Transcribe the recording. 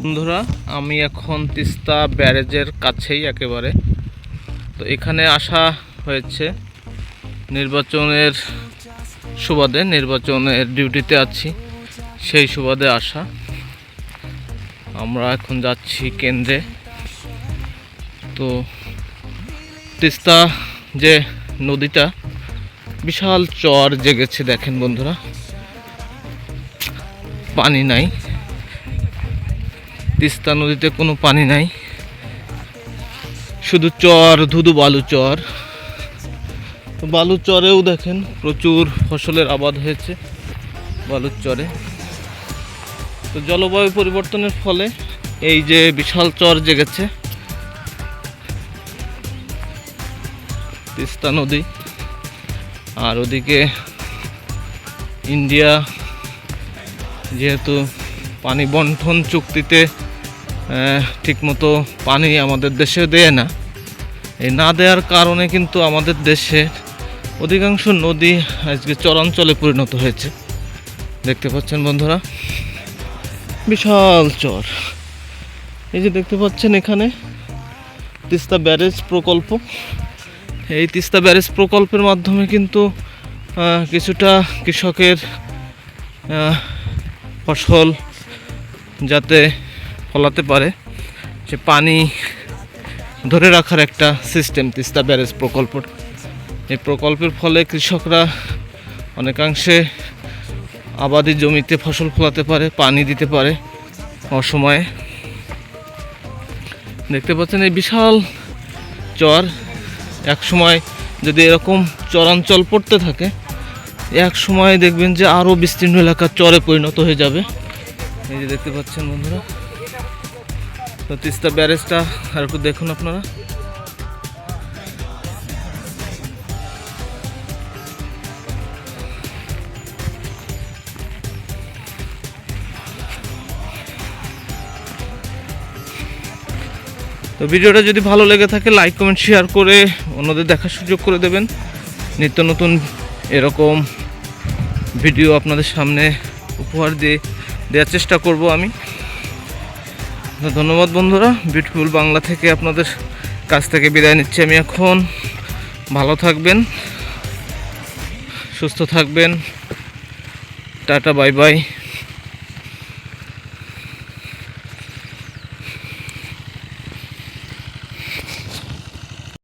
বন্ধুরা, আমি এখন তিস্তা ব্যারেজের কাছেই একেবারে। তো এখানে আসা হয়েছে। নির্বাচনের সুবাদে, নির্বাচনের ডিউটিতে আছি। সেই সুবাদে আসা। আমরা এখন যাচ্ছি কেন্দ্রে। তো তিস্তা যে নদীটা, বিশাল চর জেগেছে, দেখেন বন্ধুরা। পানি নাই। তিস্তা নদীতে কোনো পানি নাই। শুধু চর, ধুধু বালু চর। তো বালুর চরেও দেখেন প্রচুর ফসলের আবাদ হয়েছে বালুর চরে। তো জলবায়ু পরিবর্তনের ফলে এই যে বিশাল চর জেগেছে তিস্তা নদী, আর ওদিকে ইন্ডিয়া যেহেতু পানি বন্টন চুক্তিতে ঠিকমতো পানি আমাদের দেশে দেয় না। এই না দেওয়ার কারণে কিন্তু আমাদের দেশের অধিকাংশ নদী আজকে চরাঞ্চলে পরিণত হয়েছে। দেখতে পাচ্ছেন বন্ধুরা, বিশাল চর। এই যে দেখতে পাচ্ছেন এখানে তিস্তা ব্যারেজ প্রকল্প। এই তিস্তা ব্যারেজ প্রকল্পের মাধ্যমে কিন্তু কিছুটা কৃষকের ফসল যাতে ফলাতে পারে সে পানি ধরে রাখার একটা সিস্টেম তিস্তা ব্যারেজ প্রকল্প এই প্রকল্পের ফলে কৃষকরা অনেকাংশে আবাদি জমিতে ফসল ফলাতে পারে, পানি দিতে পারে অসময়ে। দেখতে পাচ্ছেন এই বিশাল চর এক সময় যদি এরকম চরাঞ্চল পড়তে থাকে এক সময় দেখবেন যে আরও বিস্তীর্ণ এলাকা চরে পরিণত হয়ে যাবে। এই যে দেখতে পাচ্ছেন বন্ধুরা তো তিস্তা ব্যারেজটা আর একটু দেখুন আপনারা। তো ভিডিওটা যদি ভালো লেগে থাকে লাইক কমেন্ট শেয়ার করে অন্যদের দেখার সুযোগ করে দেবেন। নিত্য নতুন এরকম ভিডিও আপনাদের সামনে উপহার দিয়ে দেওয়ার চেষ্টা করব আমি। তো ধন্যবাদ বন্ধুরা বিউটিফুল বাংলা থেকে আপনাদের কাছ থেকে বিদায় নিচ্ছি আমি এখন। ভালো থাকবেন, সুস্থ থাকবেন। Tata bye bye